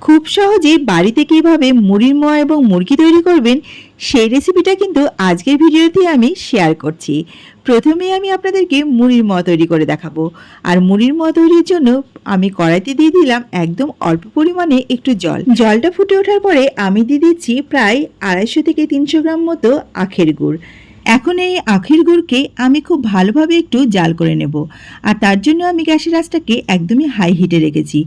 খুব সহজে বাড়িতে কীভাবে মুড়ির মোয়া এবং মুরগি তৈরি করবেন, সেই রেসিপিটা কিন্তু আজকের ভিডিওতে আমি শেয়ার করছি। প্রথমে আমি আপনাদেরকে মুড়ির মোয়া তৈরি করে দেখাবো। আর মুড়ির মোয়া তৈরির জন্য আমি কড়াইতে দিয়ে দিলাম একদম অল্প পরিমাণে একটু জল। জলটা ফুটে ওঠার পরে আমি দিয়ে দিচ্ছি প্রায় আড়াইশো থেকে তিনশো গ্রাম মতো আখের গুড়। এখন এই আখের গুড়কে আমি খুব ভালোভাবে একটু জাল করে নেব। আর তার জন্য আমি গ্যাসের আঁচটাকে একদমই হাই হিটে রেখেছি।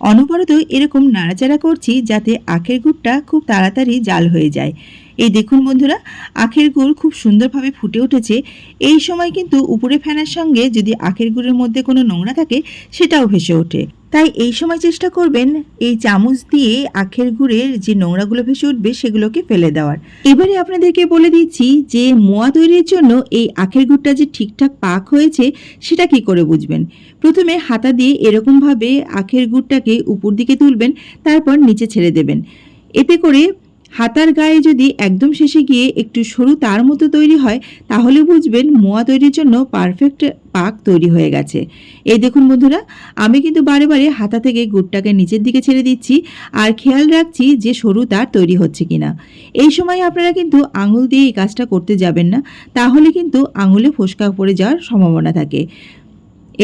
অনবরত এরকম নাড়াচাড়া করছি যাতে আখের গুড়টা খুব তাড়াতাড়ি জাল হয়ে যায়। এই দেখুন বন্ধুরা, আখের গুড় খুব সুন্দরভাবে ফুটে উঠেছে। এই সময় কিন্তু উপরে ফেনার সঙ্গে যদি আখের গুড়ের মধ্যে কোনো নোংরা থাকে, সেটাও ভেসে ওঠে। তাই এই সময় চেষ্টা করবেন এই চামচ দিয়ে আখের গুড়ের যে নোংরাগুলো ভেসে উঠবে সেগুলোকে ফেলে দেওয়ার। এবারে আপনাদেরকে বলে দিচ্ছি যে মোয়া তৈরির জন্য এই আখের গুড়টা যে ঠিকঠাক পাক হয়েছে সেটা কি করে বুঝবেন? প্রথমে হাতা দিয়ে এরকমভাবে আখের গুড়টাকে উপর দিকে তুলবেন, তারপর নিচে ছেড়ে দেবেন। এতে করে হাতার গায়ে যদি একদম শেষে গিয়ে একটু সরু তার মতো তৈরি হয়, তাহলে বুঝবেন মোয়া তৈরির জন্য পারফেক্ট পাক তৈরি হয়ে গেছে। এই দেখুন বন্ধুরা, আমি কিন্তু বারে বারে হাতা থেকে গুড়টাকে নিচের দিকে ছেড়ে দিচ্ছি আর খেয়াল রাখছি যে সরু তার তৈরি হচ্ছে কিনা। এই সময় আপনারা কিন্তু আঙুল দিয়ে এই কাজটা করতে যাবেন না, তাহলে কিন্তু আঙুলে ফোসকা পড়ে যাওয়ার সম্ভাবনা থাকে।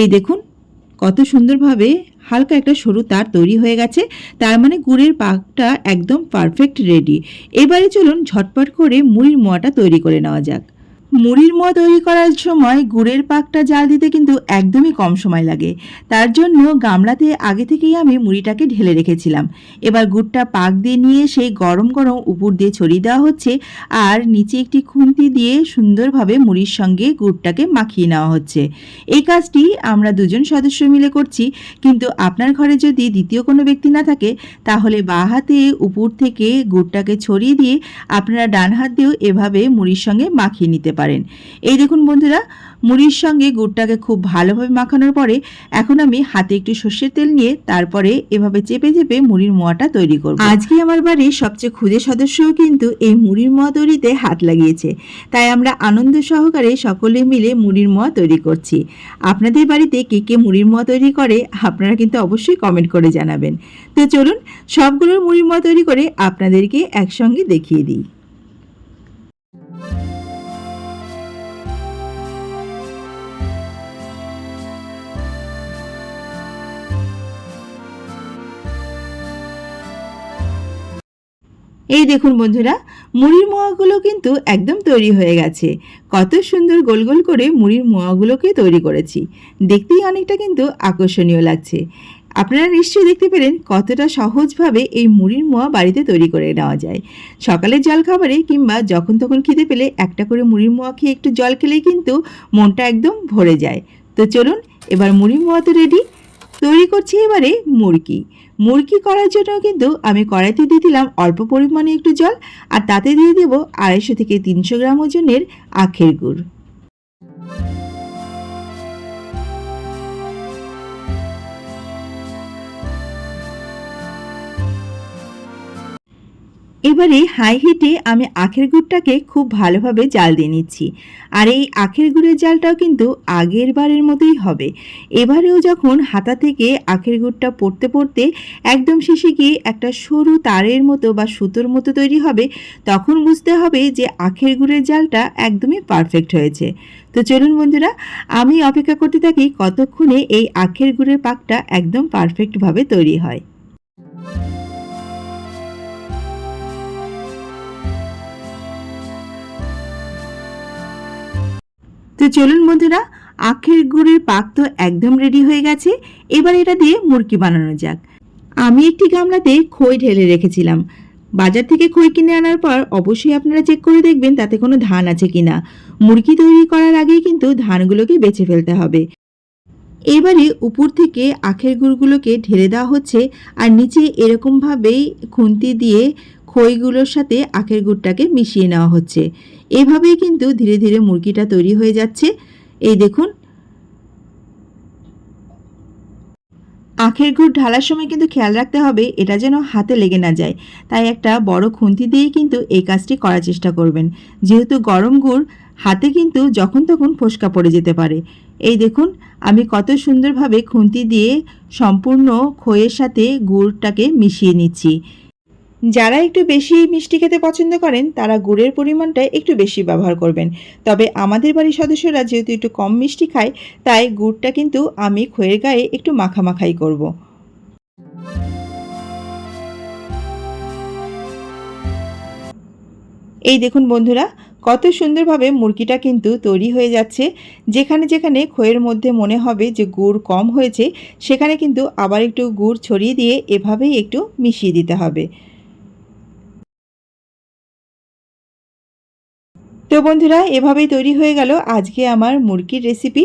এই দেখুন কত সুন্দরভাবে হালকা একটা সরু তার তৈরি হয়ে গেছে। তার মানে গুড়ের পাকটা একদম পারফেক্ট রেডি এবারে চলুন ঝটপট করে মুড়ির মোয়াটা তৈরি করে নেওয়া যাক। মুড়ির মোয়া তৈরি করার সময় গুড়ের পাকটা জাল দিতে কিন্তু একদমই কম সময় লাগে। তার জন্য গামলাতে আগে থেকেই আমি মুড়িটাকে ঢেলে রেখেছিলাম। এবার গুড়টা পাক দিয়ে নিয়ে সেই গরম গরম উপর দিয়ে ছড়িয়ে দেওয়া হচ্ছে আর নিচে একটি খুন্তি দিয়ে সুন্দরভাবে মুড়ির সঙ্গে গুড়টাকে মাখিয়ে নেওয়া হচ্ছে। এই কাজটি আমরা দুজন সদস্য মিলে করছি। কিন্তু আপনার ঘরে যদি দ্বিতীয় কোনো ব্যক্তি না থাকে, তাহলে বা হাতে উপর থেকে গুড়টাকে ছড়িয়ে দিয়ে আপনারা ডান হাত দিয়েও এভাবে মুড়ির সঙ্গে মাখিয়ে নিতে পারেন। এই দেখুন বন্ধুরা, মুড়ির সঙ্গে গুড়টাকে খুব ভালোভাবে মাখানোর পরে এখন আমি হাতে একটু সর্ষের তেল নিয়ে তারপরে এভাবে চেপে চেপে মুড়ির মোয়াটা তৈরি করব। আজকে আমার বাড়ির সবচেয়ে ক্ষুদে সদস্যও কিন্তু এই মুড়ির মোয়া তৈরিতে হাত লাগিয়েছে। তাই আমরা আনন্দ সহকারে সকলে মিলে মুড়ির মোয়া তৈরি করছি। আপনাদের বাড়িতে কে কে মুড়ির মোয়া তৈরি করে, আপনারা কিন্তু অবশ্যই কমেন্ট করে জানাবেন। তো চলুন, সবগুলোর মুড়ির মোয়া তৈরি করে আপনাদেরকে একসঙ্গে দেখিয়ে দিই। এই দেখুন বন্ধুরা, মুড়ির মোয়াগুলো কিন্তু একদম তৈরি হয়ে গেছে। কত সুন্দর গোল গোল করে মুড়ির মোয়াগুলোকে তৈরি করেছি। দেখতেই অনেকটা কিন্তু আকর্ষণীয় লাগছে। আপনারা নিশ্চয়ই দেখতে পেলেন কতটা সহজভাবে এই মুড়ির মোয়া বাড়িতে তৈরি করে নেওয়া যায়। সকালের জলখাবারে কিংবা যখন তখন খিদে পেলে একটা করে মুড়ির মোয়া খেয়ে একটু জল খেলেই কিন্তু মনটা একদম ভরে যায়। তো চলুন, এবার মুড়ির মোয়া তো রেডি তৈরি করছি এবারে মুরগি। মুরগি করার জন্য কিন্তু আমি কড়াইতে দিয়ে দিলাম অল্প পরিমাণে একটু জল আর তাতে দিয়ে দেবো আড়াইশো থেকে তিনশো গ্রাম ওজনের আখের গুড়। এবারে হাই হিটে আমি আখের গুড়টাকে খুব ভালোভাবে জাল দিয়ে নিচ্ছি। আর এই আখের গুড়ের জালটাও কিন্তু আগের বারের মতোই হবে। এবারেও যখন হাতা থেকে আখের গুড়টা পড়তে পড়তে একদম শেষে গিয়ে একটা সরু তারের মতো বা সুতোর মতো তৈরি হবে, তখন বুঝতে হবে যে আখের গুড়ের জালটা একদমই পারফেক্ট হয়েছে। তো চলুন বন্ধুরা, আমি অপেক্ষা করতে থাকি কতক্ষণে এই আখের গুড়ের পাকটা একদম পারফেক্টভাবে তৈরি হয়। তো চলুন বন্ধুরা, আখের গুড়ের পাক তো একদম রেডি হয়ে গেছে, এবার এটা দিয়ে মুরগি বানানো যাক। আমি একটি গামলাতে খই ঢেলে রেখেছিলাম। বাজার থেকে খই কিনে আনার পর অবশ্যই আপনারা চেক করে দেখবেন তাতে কোনো ধান আছে কিনা। মুরগি তৈরি করার আগেই কিন্তু ধানগুলোকে বেছে ফেলতে হবে। এবারে উপর থেকে আখের গুড়গুলোকে ঢেলে দেওয়া হচ্ছে আর নিচে এরকমভাবেই খুন্তি দিয়ে খইগুলোর সাথে আখের গুড়টাকে মিশিয়ে নেওয়া হচ্ছে। এভাবেই কিন্তু ধীরে ধীরে মুরগিটা তৈরি হয়ে যাচ্ছে। এই দেখুন। আখের গুড় ঢালার সময় কিন্তু খেয়াল রাখতে হবে, এটা যেন হাতে লেগে না যায়। তাই একটা বড় খুন্তি দিয়েই কিন্তু এই কাজটি করার চেষ্টা করবেন। যেহেতু গরম গুড়, হাতে কিন্তু যখন তখন ফোসকা পড়ে যেতে পারে। এই দেখুন, আমি কত সুন্দরভাবে খুন্তি দিয়ে সম্পূর্ণ খইয়ের সাথে গুড়টাকে মিশিয়ে নিচ্ছি। যারা একটু বেশি মিষ্টি খেতে পছন্দ করেন, তারা গুড়ের পরিমাণটা একটু বেশি ব্যবহার করবেন। তবে আমাদের বাড়ির সদস্যরা যেহেতু একটু কম মিষ্টি খায়, তাই গুড়টা কিন্তু আমি খইয়ের গায়ে একটু মাখামাখাই করব। এই দেখুন বন্ধুরা, কত সুন্দরভাবে মুরগিটা কিন্তু তৈরি হয়ে যাচ্ছে। যেখানে যেখানে খইয়ের মধ্যে মনে হবে যে গুড় কম হয়েছে, সেখানে কিন্তু আবার একটু গুড় ছড়িয়ে দিয়ে এভাবেই একটু মিশিয়ে দিতে হবে। তো বন্ধুরা এভাবেই তৈরি হয়ে গেল আজকে আমার মুরগির রেসিপি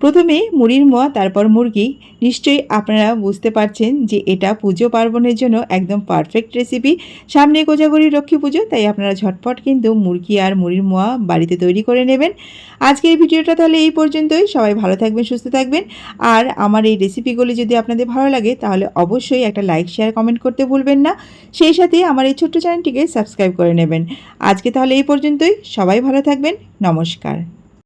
প্রথমে মুড়ির মোয়া, তারপর মুরগি। নিশ্চয়ই আপনারা বুঝতে পারছেন যে এটা পুজো পার্বণের জন্য একদম পারফেক্ট রেসিপি সামনে কোজাগরি লক্ষ্মী পুজো, তাই আপনারা ঝটপট কিন্তু মুরগি আর মুড়ির মোয়া বাড়িতে তৈরি করে নেবেন। আজকের ভিডিওটা তাহলে এই পর্যন্তই। সবাই ভালো থাকবেন, সুস্থ থাকবেন। আর আমার এই রেসিপিগুলি যদি আপনাদের ভালো লাগে, তাহলে অবশ্যই একটা লাইক শেয়ার কমেন্ট করতে ভুলবেন না। সেই সাথে আমার এই ছোট্ট চ্যানেলটিকে সাবস্ক্রাইব করে নেবেন। আজকে তাহলে এই পর্যন্তই। সবাই ভালো থাকবেন। নমস্কার।